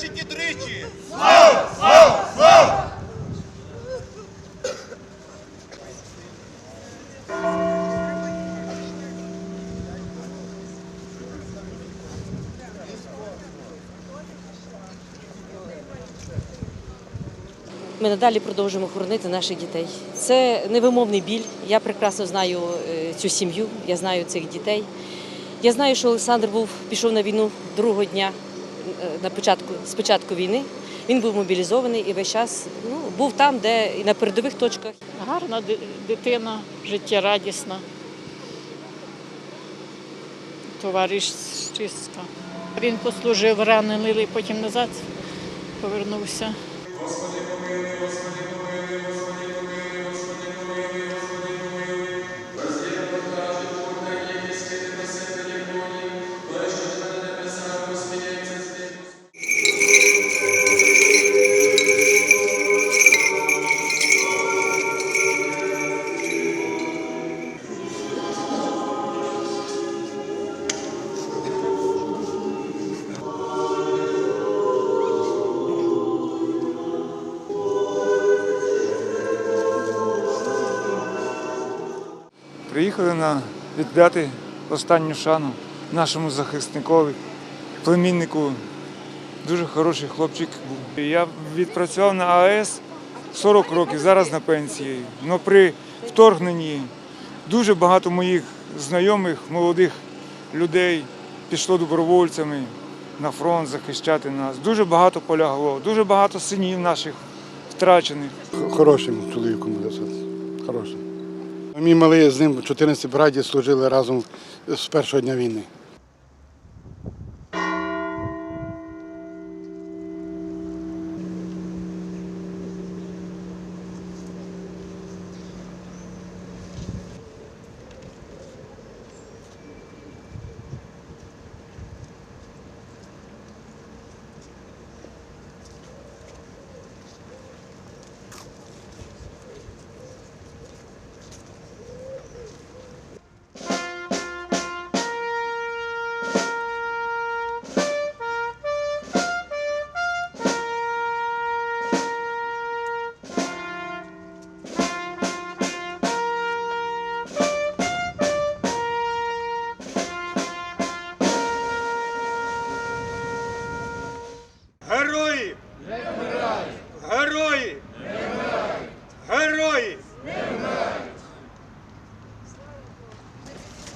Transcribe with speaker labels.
Speaker 1: тричі тричі! Слава! Слава! Слава! Ми надалі продовжуємо хоронити наших дітей. Це невимовний біль. Я прекрасно знаю е, цю сім'ю, я знаю цих дітей. Я знаю, що Олександр був пішов на війну другого дня на початку з початку війни. Він був мобілізований і весь час ну, був там, де і на передових точках.
Speaker 2: Гарна дитина, життєрадісна, товариш чистка. Він послужив ранений, потім назад повернувся.
Speaker 3: Приїхали на віддати останню шану нашому захисникові, племіннику. Дуже хороший хлопчик був. Я відпрацював на АЕС 40 років, зараз на пенсії. Але при вторгненні дуже багато моїх знайомих, молодих людей пішло добровольцями на фронт захищати нас. Дуже багато полягло, дуже багато синів наших втрачених.
Speaker 4: Хорошим чоловіком. Хорошим. Мій малий з ним в 14 браді служили разом з першого дня війни.